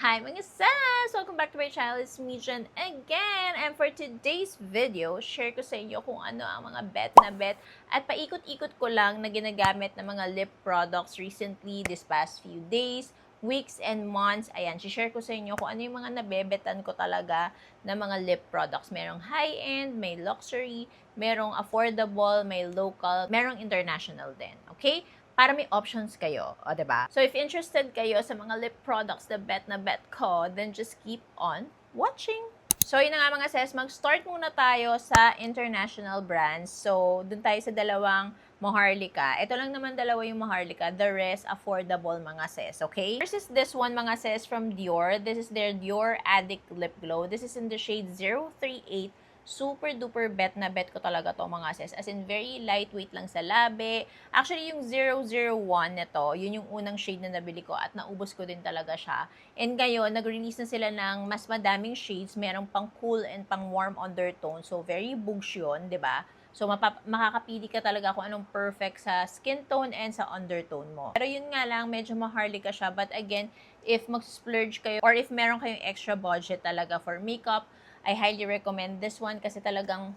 Hi mga sis! Welcome back to my channel. It's me, Jen, again. And for today's video, share ko sa inyo kung ano ang mga bet na bet at paikot-ikot ko lang na ginagamit ng mga lip products recently, this past few days, weeks, and months. Ayan, share ko sa inyo kung ano yung mga nabebetan ko talaga na mga lip products. Merong high-end, may luxury, merong affordable, may local, merong international din. Okay? Para may options kayo, o, ba? So, if interested kayo sa mga lip products na bet na bet ko, then just keep on watching. So, yun na nga mga sis, mag-start muna tayo sa international brands. So, dun tayo sa dalawang Maharlika. Ito lang naman dalawa yung Maharlika. The rest, affordable mga sis, okay? First is this one mga sis from Dior. This is their Dior Addict Lip Glow. This is in the shade 038 super duper bet na bet ko talaga to mga sis. As in, very lightweight lang sa labi. Actually, yung 001 nito, yun yung unang shade na nabili ko at naubos ko din talaga siya. And ngayon, nag-release na sila ng mas madaming shades. Merong pang cool and pang warm undertone. So, very bugs yun, di ba? So, mapap- makakapili ka talaga kung anong perfect sa skin tone and sa undertone mo. Pero yun nga lang, medyo maharly ka siya. But again, if mag-splurge kayo or if meron kayong extra budget talaga for makeup, I highly recommend this one kasi talagang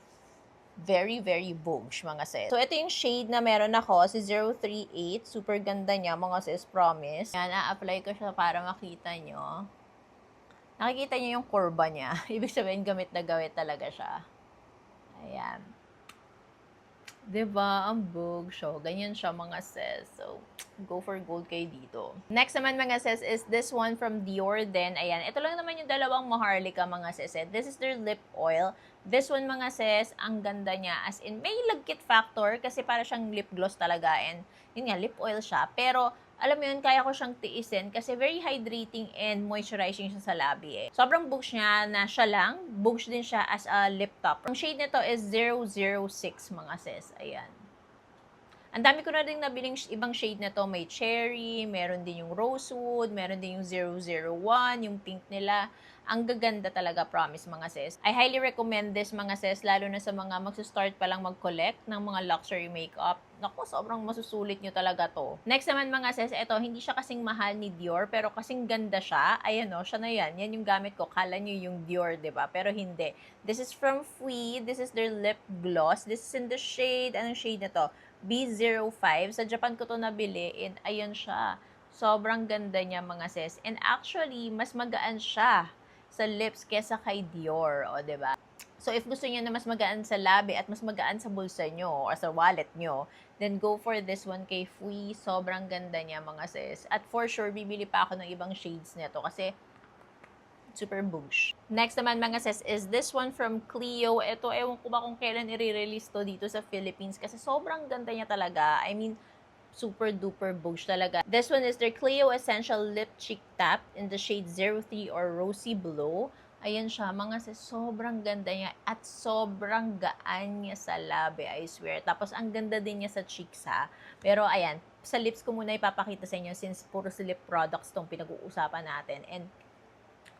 very, very bogus, mga sis. So, ito yung shade na meron ako, si 038. Super ganda niya, mga sis, promise. Yan, na-apply ko siya para makita nyo. Nakikita nyo yung kurba niya. Ibig sabihin, gamit na gamit talaga siya. Ayan. 'Di ba Ang bug siya. Ganyan siya mga sis. So, go for gold kayo dito. Next naman mga sis is this one from Dior din. Ayan. Ito lang naman yung dalawang Maharlika mga sis. eh. This is their lip oil. This one mga sis, ang ganda niya. As in, may lagkit factor kasi para siyang lip gloss talaga. And yun nga, lip oil siya. Pero, alam mo yun, kaya ko siyang tiisin kasi very hydrating and moisturizing siya sa labi eh. Sobrang bugs niya na siya lang. Bugs din siya as a lip topper. Ang shade nito is 006 mga sis. Ayan. Ang dami ko na din nabiling ibang shade na to. May cherry, meron din yung rosewood, meron din yung 001, yung pink nila. Ang gaganda talaga, promise mga sis. I highly recommend this mga sis, lalo na sa mga magsa-start pa lang mag-collect ng mga luxury makeup. Naku, sobrang masusulit nyo talaga to. Next naman mga sis, ito, hindi siya kasing mahal ni Dior, pero kasing ganda siya. Ayan o, siya na yan. Yan yung gamit ko. Kala nyo yung Dior, ba diba? Pero hindi. This is from Fui. This is their lip gloss. This is in the shade, anong shade na to? B05. Sa Japan ko to nabili, and ayun siya. Sobrang ganda niya mga sis. And actually, mas magaan siya sa lips kesa kay Dior, o, ba diba? So, if gusto niyo na mas magaan sa labi at mas magaan sa bulsa nyo or sa wallet nyo, then go for this one kay Fui. Sobrang ganda niya, mga sis. At for sure, bibili pa ako ng ibang shades nito kasi super boosh. Next naman mga sis is this one from Clio. Ito, ewan ko ba kung kailan i-release to dito sa Philippines kasi sobrang ganda niya talaga. I mean, super duper boosh talaga. This one is their Clio Essential Lip Cheek Tap in the shade 03 or Rosy Blue. Ayan siya, mga sis, sobrang ganda niya at sobrang gaan niya sa labi, I swear. Tapos, ang ganda din niya sa cheeks, ha. Pero, ayan, sa lips ko muna ipapakita sa inyo since puro sa lip products tong pinag-uusapan natin. And,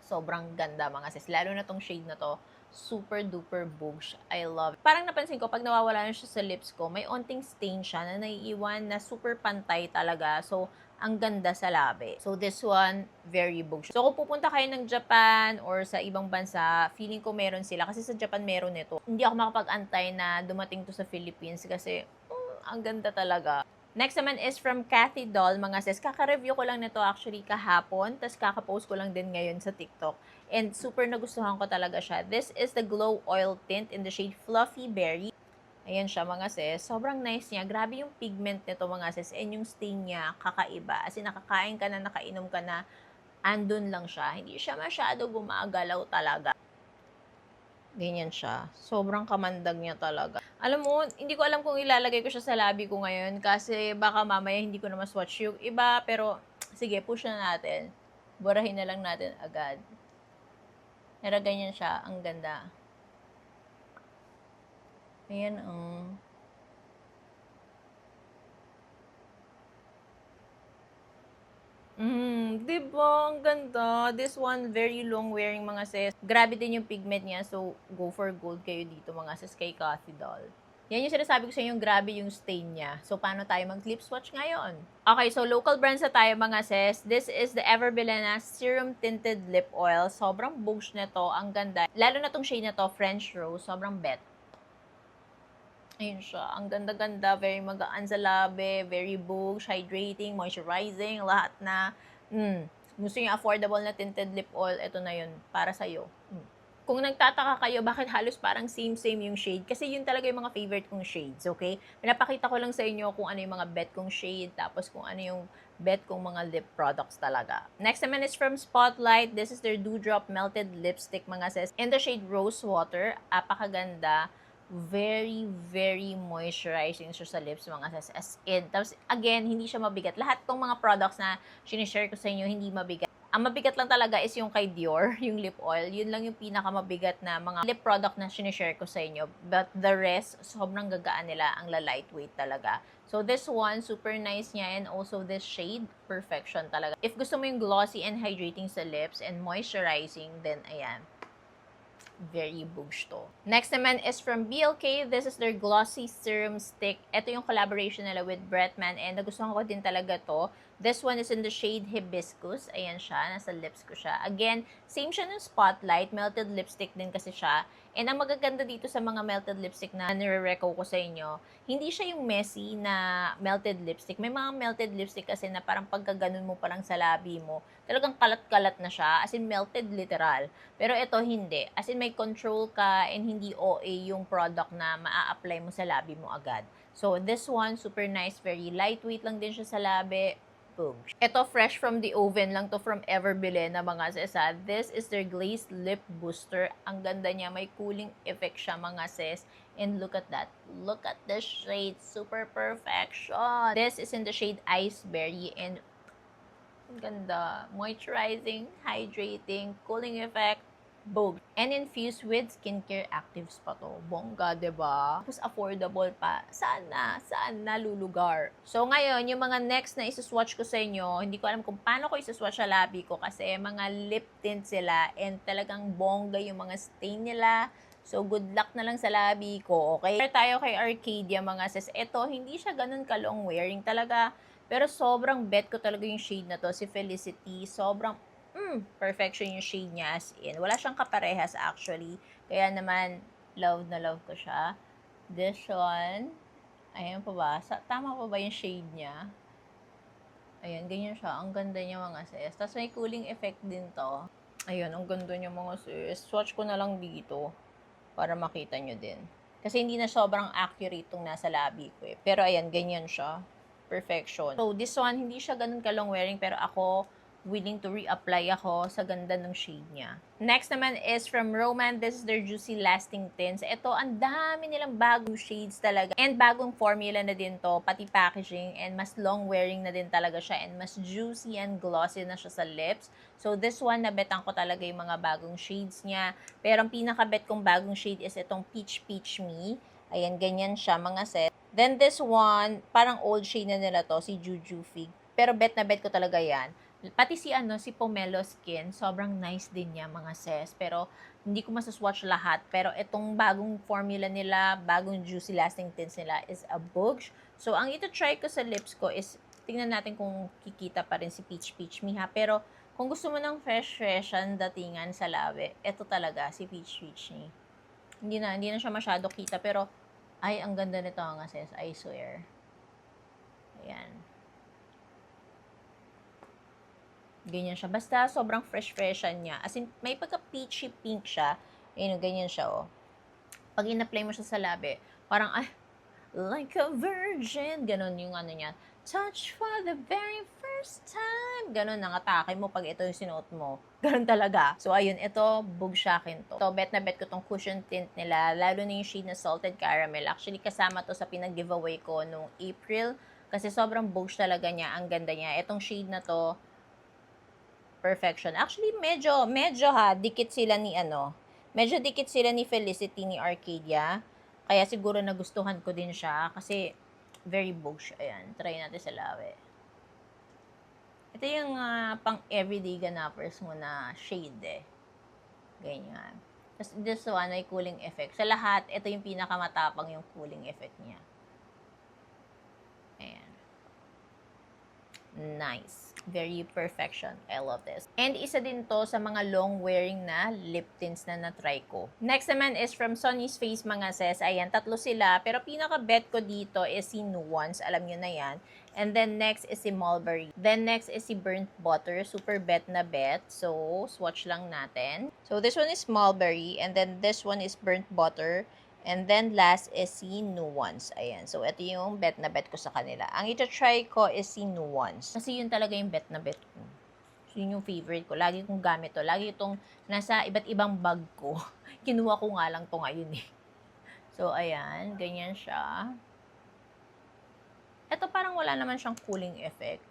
sobrang ganda, mga sis. Lalo na tong shade na to super duper boosh. I love it. Parang napansin ko, pag nawawala na siya sa lips ko, may onting stain siya na naiiwan na super pantay talaga. So, ang ganda sa labi. So, this one, very boosh. So, kung pupunta kayo ng Japan or sa ibang bansa, feeling ko meron sila. Kasi sa Japan meron ito. Hindi ako makapag-antay na dumating to sa Philippines kasi, mm, ang ganda talaga. Next naman is from Cathy Doll, mga sis. Kaka-review ko lang nito actually kahapon, tapos kaka-post ko lang din ngayon sa TikTok. And super nagustuhan ko talaga siya. This is the Glow Oil Tint in the shade Fluffy Berry. Ayan siya mga sis. Sobrang nice niya. Grabe yung pigment nito mga sis. And yung stain niya, kakaiba. As in, nakakain ka na, nakainom ka na, andun lang siya. Hindi siya masyado gumagalaw talaga. Ganyan siya. Sobrang kamandag niya talaga. Alam mo, hindi ko alam kung ilalagay ko siya sa labi ko ngayon kasi baka mamaya hindi ko na ma-swatch yung iba. Pero, sige, push na natin. Burahin na lang natin agad. Pero ganyan siya. Ang ganda. Ayan, um. Mm, di ba? Ang ganda. This one, very long wearing mga sis. Grabe din yung pigment niya. So, go for gold kayo dito mga sis kay Cathy Doll. Yan yung sinasabi ko sa inyo, grabe yung stain niya. So, paano tayo mag-lip swatch ngayon? Okay, so local brands na tayo mga sis. This is the Everbilena Serum Tinted Lip Oil. Sobrang bugs nito. Ang ganda. Lalo na tong shade na to, French Rose. Sobrang bet. Ayun siya. Ang ganda-ganda. Very magaan sa labi. Very bugs, hydrating, moisturizing, lahat na. Mm. Gusto niyo affordable na tinted lip oil, ito na yun. Para sa'yo. Mm kung nagtataka kayo, bakit halos parang same-same yung shade? Kasi yun talaga yung mga favorite kong shades, okay? Pinapakita ko lang sa inyo kung ano yung mga bet kong shade, tapos kung ano yung bet kong mga lip products talaga. Next naman is from Spotlight. This is their Dewdrop Melted Lipstick, mga sis. In the shade Rose Water. Apakaganda. Very, very moisturizing siya sa lips, mga sis. As in. Tapos, again, hindi siya mabigat. Lahat tong mga products na sinishare ko sa inyo, hindi mabigat. Ang mabigat lang talaga is yung kay Dior, yung lip oil. Yun lang yung pinakamabigat na mga lip product na sinishare ko sa inyo. But the rest, sobrang gagaan nila. Ang la-lightweight talaga. So this one, super nice niya. And also this shade, perfection talaga. If gusto mo yung glossy and hydrating sa lips and moisturizing, then ayan very boosh to. Next naman is from BLK. This is their Glossy Serum Stick. Ito yung collaboration nila with Bretman and nagustuhan ko din talaga to. This one is in the shade Hibiscus. Ayan siya. Nasa lips ko siya. Again, same siya ng Spotlight. Melted lipstick din kasi siya. And ang magaganda dito sa mga melted lipstick na nire-reco ko sa inyo, hindi siya yung messy na melted lipstick. May mga melted lipstick kasi na parang pagkaganon mo pa lang sa labi mo, talagang kalat-kalat na siya. As in, melted literal. Pero ito, hindi. As in, may control ka and hindi OA yung product na maa-apply mo sa labi mo agad. So, this one, super nice. Very lightweight lang din siya sa labi Boom. Ito, fresh from the oven lang to from Everbilena mga sis. This is their glazed lip booster. Ang ganda niya. May cooling effect siya mga sis. And look at that. Look at the shade. Super perfection. This is in the shade Iceberry. And ang ganda. Moisturizing, hydrating, cooling effect, Vogue. And infused with skincare actives pa to. Bongga, ba? Diba? Tapos affordable pa. Saan na? Saan na lulugar? So ngayon, yung mga next na isuswatch ko sa inyo, hindi ko alam kung paano ko isuswatch sa labi ko kasi mga lip tint sila and talagang bongga yung mga stain nila. So, good luck na lang sa labi ko, okay? Pero tayo kay Arcadia, mga sis. Ito, hindi siya ganun ka-long wearing talaga. Pero sobrang bet ko talaga yung shade na to, si Felicity. Sobrang mm, perfection yung shade niya as in. Wala siyang kaparehas actually. Kaya naman, love na love ko siya. This one, ayan pa ba? Sa, tama pa ba yung shade niya? Ayan, ganyan siya. Ang ganda niya mga sis. Tapos may cooling effect din to. Ayun, ang ganda niya mga sis. Swatch ko na lang dito para makita nyo din. Kasi hindi na sobrang accurate itong nasa labi ko eh. Pero ayan, ganyan siya. Perfection. So, this one, hindi siya ganun ka long wearing, pero ako, willing to reapply ako sa ganda ng shade niya. Next naman is from Roman. This is their Juicy Lasting Tints. Ito, ang dami nilang bagong shades talaga. And bagong formula na din to, pati packaging. And mas long wearing na din talaga siya. And mas juicy and glossy na siya sa lips. So this one, nabetan ko talaga yung mga bagong shades niya. Pero ang pinakabet kong bagong shade is itong Peach Peach Me. Ayan, ganyan siya mga set. Then this one, parang old shade na nila to, si Juju Fig. Pero bet na bet ko talaga yan. Pati si ano, si Pomelo Skin, sobrang nice din niya mga sis. Pero hindi ko masaswatch lahat. Pero itong bagong formula nila, bagong juicy lasting tints nila is a Boogs. So ang ito try ko sa lips ko is, tingnan natin kung kikita pa rin si Peach Peach Me. Pero kung gusto mo ng fresh fresh ang datingan sa labi, ito talaga si Peach Peach Me. Hindi na, hindi na siya masyado kita. Pero, ay, ang ganda nito nga sis. I swear. Ayan. Ganyan siya. Basta sobrang fresh-freshan niya. As in, may pagka-peachy pink siya. Ayun, ganyan siya, oh. Pag in-apply mo siya sa labi, parang, ay, like a virgin. Ganon yung ano niya. Touch for the very first time. Ganon, nangatake mo pag ito yung sinuot mo. Ganon talaga. So, ayun, ito, bugshakin to. So, bet na bet ko tong cushion tint nila. Lalo na yung shade na salted caramel. Actually, kasama to sa pinag-giveaway ko nung April. Kasi sobrang bugs talaga niya. Ang ganda niya. Itong shade na to, perfection. Actually, medyo, medyo ha, dikit sila ni ano, medyo dikit sila ni Felicity ni Arcadia. Kaya siguro nagustuhan ko din siya kasi very bold siya. Ayan, try natin sa lawi. Ito yung uh, pang everyday ganapers mo na shade eh. Ganyan. Tapos this one ay cooling effect. Sa lahat, ito yung pinakamatapang yung cooling effect niya. Ayan. Nice. Very perfection. I love this. And isa din to sa mga long wearing na lip tints na na-try ko. Next naman is from Sonny's Face mga sis. Ayan, tatlo sila. Pero pinaka-bet ko dito is si Nuance. Alam nyo na yan. And then next is si Mulberry. Then next is si Burnt Butter. Super bet na bet. So, swatch lang natin. So, this one is Mulberry. And then this one is Burnt Butter. And then last is si Nuance. Ayan. So, ito yung bet na bet ko sa kanila. Ang ito-try ko is si Nuance. Kasi yun talaga yung bet na bet ko. So, yun yung favorite ko. Lagi kong gamit to. Lagi itong nasa iba't ibang bag ko. Kinuha ko nga lang to ngayon eh. So, ayan. Ganyan siya. Ito parang wala naman siyang cooling effect.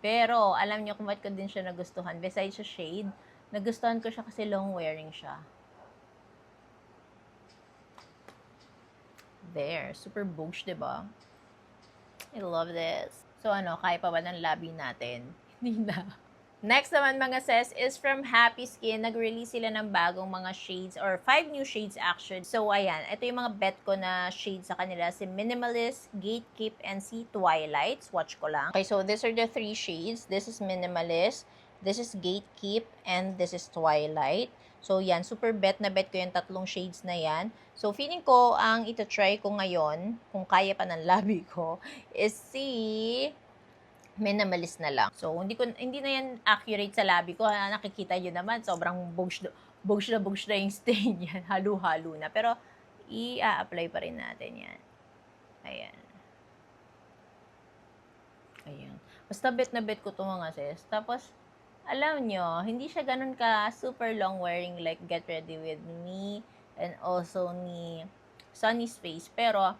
Pero, alam niyo kung ba't ko din siya nagustuhan. Besides sa shade, nagustuhan ko siya kasi long wearing siya. There. Super boosh, ba? I love this. So ano, kaya pa ba ng labi natin? Hindi na. Next naman mga sis is from Happy Skin. Nag-release sila ng bagong mga shades or five new shades actually. So ayan, ito yung mga bet ko na shades sa kanila. Si Minimalist, Gatekeep, and si Twilight. Watch ko lang. Okay, so these are the three shades. This is Minimalist, this is Gatekeep, and this is Twilight. So yan, super bet na bet ko yung tatlong shades na yan. So feeling ko, ang ito-try ko ngayon, kung kaya pa ng labi ko, is si minimalist na lang. So, hindi ko hindi na yan accurate sa labi ko. Ha, nakikita niyo naman, sobrang bugs bugs na bugs na yung stain yan. Halo-halo na. Pero, i-apply pa rin natin yan. Ayan. Ayan. Basta bet na bet ko to mga sis. Tapos, alam nyo, hindi siya ganun ka super long wearing like Get Ready With Me and also ni Sunny's Face. Pero,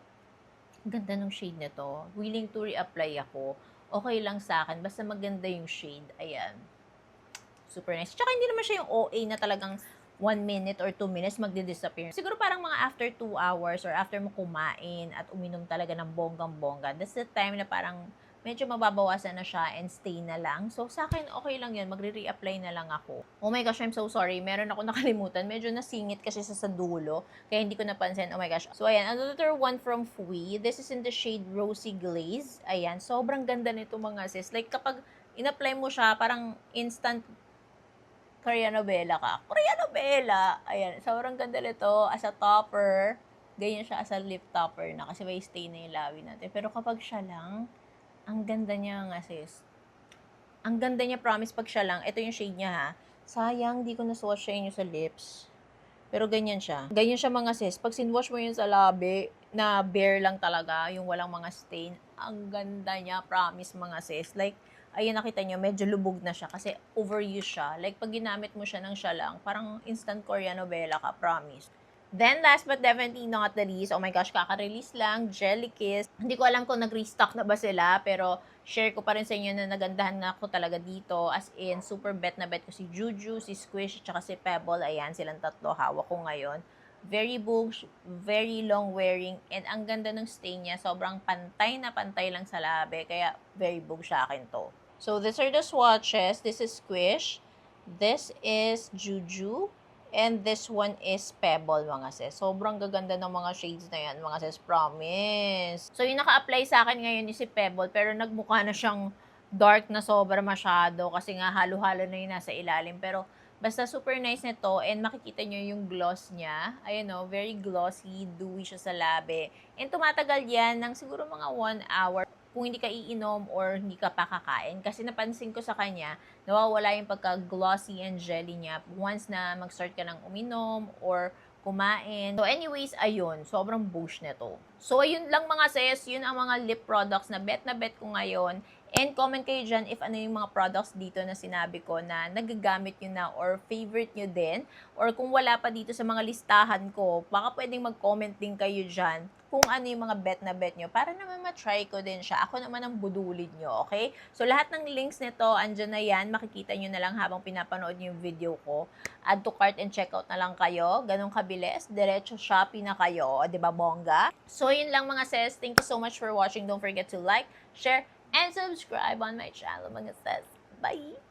ganda ng shade nito. Willing to reapply ako okay lang sa akin. Basta maganda yung shade. Ayan. Super nice. Tsaka hindi naman siya yung OA na talagang one minute or two minutes magdi-disappear. Siguro parang mga after two hours or after mo kumain at uminom talaga ng bonggang-bongga, that's the time na parang medyo mababawasan na siya and stay na lang. So, sa akin, okay lang yun. Magre-reapply na lang ako. Oh my gosh, I'm so sorry. Meron ako nakalimutan. Medyo nasingit kasi sa sa dulo. Kaya hindi ko napansin. Oh my gosh. So, ayan. Another one from Fui. This is in the shade Rosy Glaze. Ayan. Sobrang ganda nito mga sis. Like, kapag in-apply mo siya, parang instant Korean novela ka. Korean novela! Ayan. Sobrang ganda nito. As a topper, ganyan siya as a lip topper na kasi may stay na yung lawi natin. Pero kapag siya lang, ang ganda niya nga, sis. Ang ganda niya, promise, pag siya lang. Ito yung shade niya, ha. Sayang, di ko na-swatch siya yun sa lips. Pero ganyan siya. Ganyan siya mga sis. Pag sinwash mo yun sa labi, na bare lang talaga, yung walang mga stain, ang ganda niya, promise mga sis. Like, ayun nakita nyo, medyo lubog na siya kasi overuse siya. Like, pag ginamit mo siya ng siya lang, parang instant Korean novela ka, promise. Then, last but definitely not the least, oh my gosh, kaka-release lang, Jelly Kiss. Hindi ko alam kung nag-restock na ba sila, pero share ko pa rin sa inyo na nagandahan nga ako talaga dito. As in, super bet na bet ko si Juju, si Squish, at si Pebble. Ayan, silang tatlo hawak ko ngayon. Very boosh, very long wearing, and ang ganda ng stain niya. Sobrang pantay na pantay lang sa labi, kaya very boog sa akin to. So, these are the swatches. This is Squish. This is Juju. And this one is Pebble, mga sis. Sobrang gaganda ng mga shades na yan, mga sis. Promise. So, yung naka-apply sa akin ngayon is si Pebble, pero nagmukha na siyang dark na sobra masyado kasi nga halo-halo na yun nasa ilalim. Pero, basta super nice nito and makikita nyo yung gloss niya. Ayun o, very glossy, dewy siya sa labi. And tumatagal yan ng siguro mga 1 hour kung hindi ka iinom or hindi ka pa kakain. Kasi napansin ko sa kanya, nawawala yung pagka-glossy and jelly niya once na mag-start ka ng uminom or kumain. So anyways, ayun, sobrang boost nito. So ayun lang mga sis, yun ang mga lip products na bet na bet ko ngayon. And comment kayo dyan if ano yung mga products dito na sinabi ko na nagagamit nyo na or favorite nyo din. Or kung wala pa dito sa mga listahan ko, baka pwedeng mag-comment din kayo dyan kung ano yung mga bet na bet nyo para naman matry ko din siya. Ako naman ang budulid nyo, okay? So lahat ng links nito, andyan na yan. Makikita nyo na lang habang pinapanood nyo yung video ko. Add to cart and checkout na lang kayo. Ganong kabilis. Diretso Shopee na kayo. Ba, bongga? So yun lang mga sis. Thank you so much for watching. Don't forget to like, share, and subscribe on my channel mga sis. Bye!